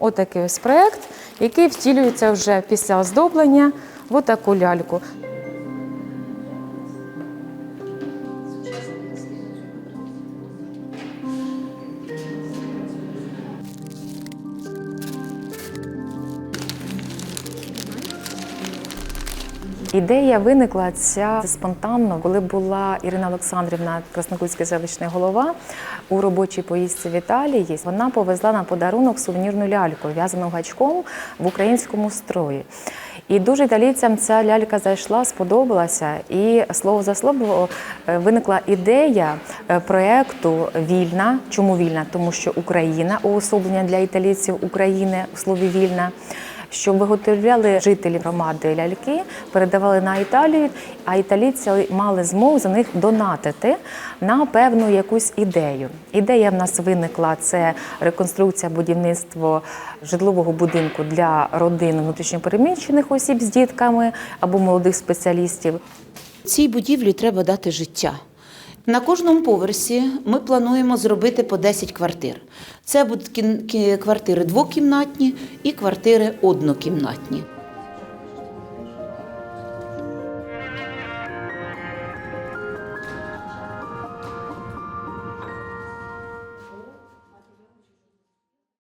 отакий ось проєкт, який втілюється вже після оздоблення в отаку ляльку. Ідея виникла ця спонтанно, коли була Ірина Олександрівна, Краснокутський селищний голова, у робочій поїздці в Італії. Вона повезла на подарунок сувенірну ляльку, в'язану гачком в українському строї. І дуже італійцям ця лялька зайшла, сподобалася. І слово за слово е, виникла ідея е, проєкту Вільна. Чому вільна? Тому що Україна уособлення для італійців України у слові вільна щоб виготовляли жителі громади ляльки, передавали на Італію, а італійці мали змогу за них донатити на певну якусь ідею. Ідея в нас виникла це реконструкція будівництво житлового будинку для родин внутрішньопереміщених осіб з дітками або молодих спеціалістів. Цій будівлі треба дати життя. На кожному поверсі ми плануємо зробити по 10 квартир. Це будуть квартири двокімнатні і квартири однокімнатні.